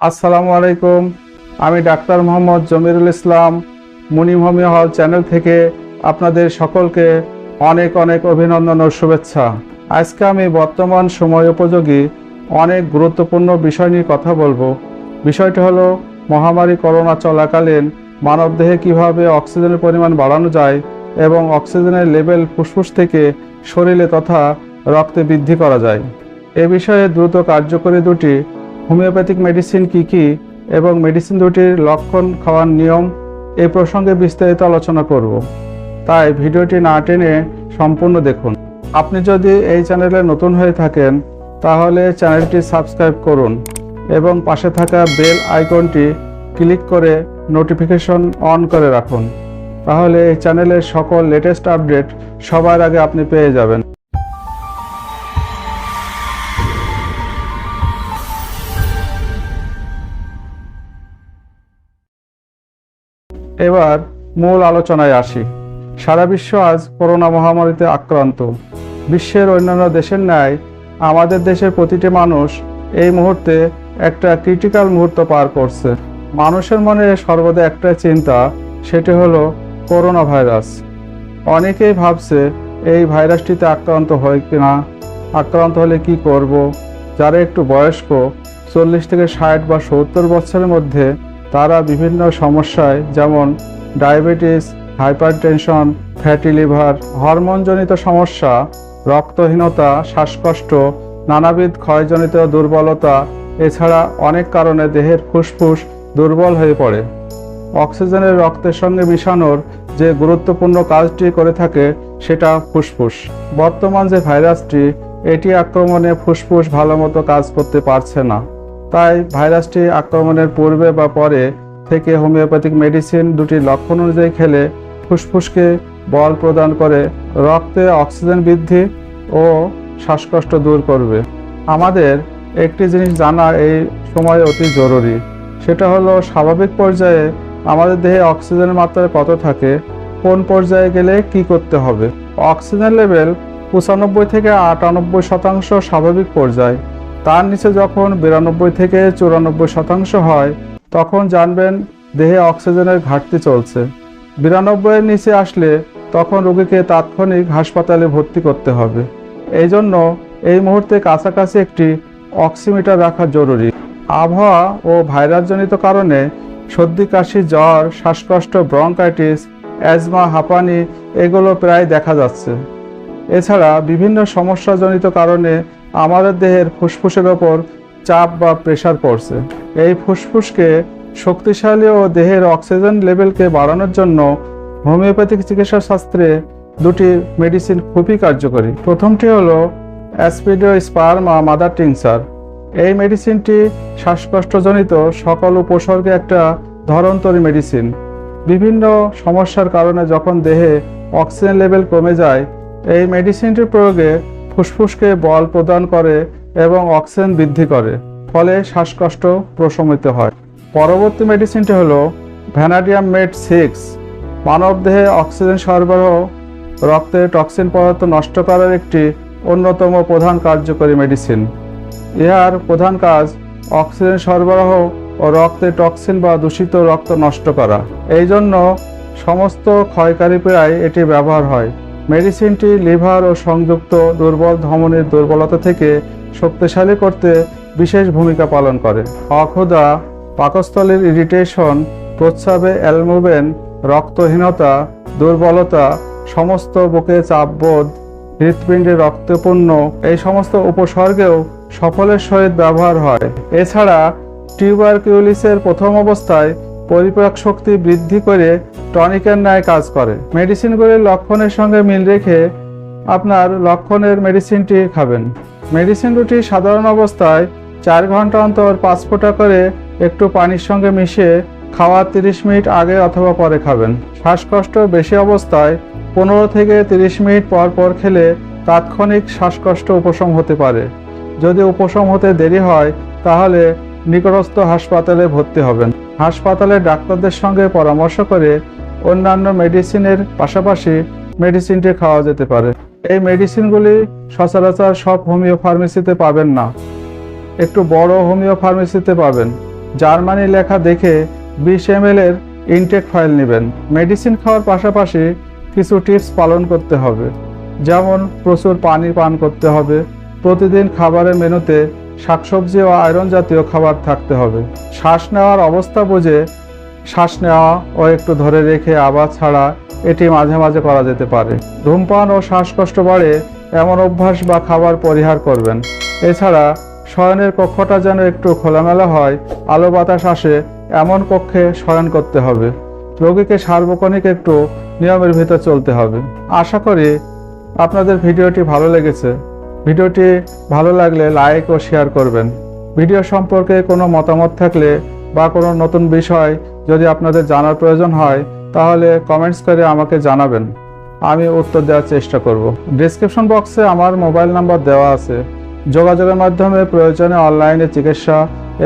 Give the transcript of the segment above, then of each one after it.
আসসালামু আলাইকুম। আমি ডাক্তার মোহাম্মদ জমিরুল ইসলাম, মুনিম হল চ্যানেল থেকে আপনাদের সকলকে অনেক অনেক অভিনন্দন ও শুভেচ্ছা। আজকে আমি বর্তমান সময় উপযোগী অনেক গুরুত্বপূর্ণ বিষয় নিয়ে কথা বলব। বিষয়টি হলো মহামারী করোনা চলাকালীন মানবদেহে কীভাবে অক্সিজেনের পরিমাণ বাড়ানো যায় এবং অক্সিজেনের লেভেল ফুসফুস থেকে শরীরে তথা রক্তে বৃদ্ধি করা যায়। এ বিষয়ে দ্রুত কার্যকরী দুটি হোমিওপ্যাথিক মেডিসিন কি কি এবং মেডিসিন দুটির লক্ষণ, খাওয়ার নিয়ম এই প্রসঙ্গে বিস্তারিত আলোচনা করব। তাই ভিডিওটি না টেনে সম্পূর্ণ দেখুন। আপনি যদি এই চ্যানেলে নতুন হয়ে থাকেন, তাহলে চ্যানেলটি সাবস্ক্রাইব করুন এবং পাশে থাকা বেল আইকনটি ক্লিক করে নোটিফিকেশন অন করে রাখুন। তাহলে এই চ্যানেলের সকল লেটেস্ট আপডেট সবার আগে আপনি পেয়ে যাবেন। এবার মূল আলোচনায় আসি। সারা বিশ্ব আজ করোনা মহামারীতে আক্রান্ত। বিশ্বের অন্যান্য দেশের ন্যায় আমাদের দেশের প্রতিটি মানুষ এই মুহূর্তে একটা ক্রিটিক্যাল মুহূর্ত পার করছে। মানুষের মনে সর্বদা একটা চিন্তা, সেটি হলো করোনা ভাইরাস। অনেকেই ভাবছে এই ভাইরাসটিতে আক্রান্ত হয় কিনা, আক্রান্ত হলে কি করব? যারা একটু বয়স্ক, চল্লিশ থেকে ষাট বা সত্তর বছরের মধ্যে তারা বিভিন্ন সমস্যায়, যেমন ডায়াবেটিস, হাইপারটেনশন, ফ্যাটি লিভার, হরমোনজনিত সমস্যা, রক্তহীনতা, শ্বাসকষ্ট, নানাবিধ ক্ষয়জনিত দুর্বলতা, এছাড়া অনেক কারণে দেহের ফুসফুস দুর্বল হয়ে পড়ে। অক্সিজেনের রক্তের সঙ্গে মিশানোর যে গুরুত্বপূর্ণ কাজটি করে থাকে, সেটা ফুসফুস। বর্তমান যে ভাইরাসটি, এটি আক্রমণে ফুসফুস ভালো মতো কাজ করতে পারছে না। তাই ভাইরাসটি আক্রমণের পূর্বে বা পরে থেকে হোমিওপ্যাথিক মেডিসিন দুটি লক্ষণ অনুযায়ী খেলে ফুসফুসকে বল প্রদান করে, রক্তে অক্সিজেন বৃদ্ধি ও শ্বাসকষ্ট দূর করবে। আমাদের একটি জিনিস জানা এই সময় অতি জরুরি, সেটা হলো স্বাভাবিক পর্যায়ে আমাদের দেহে অক্সিজেনের মাত্রা কত থাকে, কোন পর্যায়ে গেলে কি করতে হবে। অক্সিজেন লেভেল পঁচানব্বই থেকে আটানব্বই শতাংশ স্বাভাবিক পর্যায়। তার নিচে যখন বিরানব্বই থেকে চুরানব্বই শতাংশ হয়, তখন জানবেন দেহে অক্সিজেনের ঘাটতি চলছে। বিরানব্বইয়ের নিচে আসলে তখন রোগীকে তাৎক্ষণিক হাসপাতালে ভর্তি করতে হবে। এই জন্য এই মুহূর্তে কাছাকাছি একটি অক্সিমিটার রাখা জরুরি। আবহাওয়া ও ভাইরাসজনিত কারণে সর্দি, কাশি, জ্বর, শ্বাসকষ্ট, ব্রঙ্কাইটিস, অ্যাজমা, হাঁপানি, এগুলো প্রায় দেখা যাচ্ছে। এছাড়া বিভিন্ন সমস্যাজনিত কারণে আমাদের দেহের ফুসফুসের ওপর চাপ বা প্রেশার পড়ছে। এই ফুসফুসকে শক্তিশালী ও দেহের অক্সিজেন লেভেলকে বাড়ানোর জন্য হোমিওপ্যাথিক চিকিৎসা শাস্ত্রে দুটি মেডিসিন খুবই কার্যকরী। প্রথমটি হলো অ্যাসপিডো স্পার্মা মাদার টিংসার এই মেডিসিনটি শ্বাসকষ্টজনিত সকল উপসর্গে একটা ধরন্তরী মেডিসিন বিভিন্ন সমস্যার কারণে যখন দেহে অক্সিজেন লেভেল কমে যায়, এই মেডিসিনটির প্রয়োগে ফুসফুসকে বল প্রদান করে এবং অক্সিজেন বৃদ্ধি করে, ফলে শ্বাসকষ্ট প্রশমিত হয়। পরবর্তী মেডিসিনটি হলো ভ্যানাডিয়াম মেড সিক্স মানবদেহে অক্সিজেন সরবরাহ, রক্তে টক্সিন পদার্থ নষ্ট করার একটি অন্যতম প্রধান কার্যকরী মেডিসিন ইহার প্রধান কাজ অক্সিজেন সরবরাহ ও রক্তে টক্সিন বা দূষিত রক্ত নষ্ট করা। এই জন্য সমস্ত ক্ষয়কারী প্রায় এটি ব্যবহার হয়। মেডিসিনটি লিভার ও সংযুক্ত দুর্বল ধমনির দুর্বলতা থেকে শক্তিশালী করতে বিশেষ ভূমিকা পালন করে। অক্ষুধা পাকস্থলীর ইরিটেশন, প্রস্রাবে অ্যালমোবেন, রক্তহীনতা, দুর্বলতা, সমস্ত বুকে চাপবোধ হৃৎপিণ্ডে রক্তপূর্ণ, এই সমস্ত উপসর্গেও সফলের সহিত ব্যবহার হয়। এছাড়া টিউবারকিউলিসের প্রথম অবস্থায় পরিপাক শক্তি বৃদ্ধি করে টনিকের ন্যায় কাজ করে। মেডিসিনগুলির লক্ষণের সঙ্গে মিল রেখে আপনার লক্ষণের মেডিসিনটি খাবেন। মেডিসিন দুটি সাধারণ অবস্থায় চার ঘণ্টা অন্তর পাঁচ ফোঁটা করে একটু পানির সঙ্গে মিশিয়ে খাওয়ার তিরিশ মিনিট আগে অথবা পরে খাবেন। শ্বাসকষ্ট বেশি অবস্থায় পনেরো থেকে তিরিশ মিনিট পর পর খেলে তাৎক্ষণিক শ্বাসকষ্ট উপশম হতে পারে। যদি উপশম হতে দেরি হয়, তাহলে নিকটস্থ হাসপাতালে ভর্তি হবেন। হাসপাতালে ডাক্তারদের সঙ্গে পরামর্শ করে অন্যান্য মেডিসিনের পাশাপাশি মেডিসিনটি খাওয়া যেতে পারে। এই মেডিসিনগুলি সচরাচর সব হোমিও ফার্মেসিতে পাবেন না। একটু বড় হোমিও ফার্মেসিতে পাবেন। জার্মানি লেখা দেখে বিশ এম এর ইনটেক ফাইল নেবেন। মেডিসিন খাওয়ার পাশাপাশি কিছু টিপস পালন করতে হবে। যেমন প্রচুর পানি পান করতে হবে। প্রতিদিন খাবারের মেনুতে শাকসবজি ও আয়রন জাতীয় খাবার থাকতে হবে। শ্বাস নেওয়ার অবস্থা বুঝে শ্বাস নেওয়া ও একটু ধরে রেখে আবার ছাড়া এটি মাঝে মাঝে করা যেতে পারে। ধূমপান ও শ্বাসকষ্ট বাড়ে এমন অভ্যাস বা খাবার পরিহার করবেন। এছাড়া শয়নের কক্ষটা যেন একটু খোলামেলা হয়, আলো বাতাস আসে, এমন কক্ষে শয়ন করতে হবে। রোগীকে সার্বক্ষণিক একটু নিয়মের ভিতর চলতে হবে। আশা করি আপনাদের ভিডিওটি ভালো লেগেছে। ভিডিওটি ভালো লাগলে লাইক ও শেয়ার করবেন। ভিডিও সম্পর্কে কোনো মতামত থাকলে বা কোনো নতুন বিষয় যদি আপনাদের জানার প্রয়োজন হয়, তাহলে কমেন্টস করে আমাকে জানাবেন। আমি উত্তর দেওয়ার চেষ্টা করব। ডিসক্রিপশন বক্সে আমার মোবাইল নাম্বার দেওয়া আছে। যোগাযোগের মাধ্যমে প্রয়োজনে অনলাইনে চিকিৎসা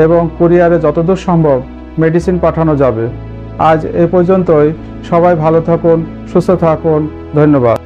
এবং কুরিয়ারে যতদূর সম্ভব মেডিসিন পাঠানো যাবে। আজ এ পর্যন্তই। সবাই ভালো থাকুন, সুস্থ থাকুন। ধন্যবাদ।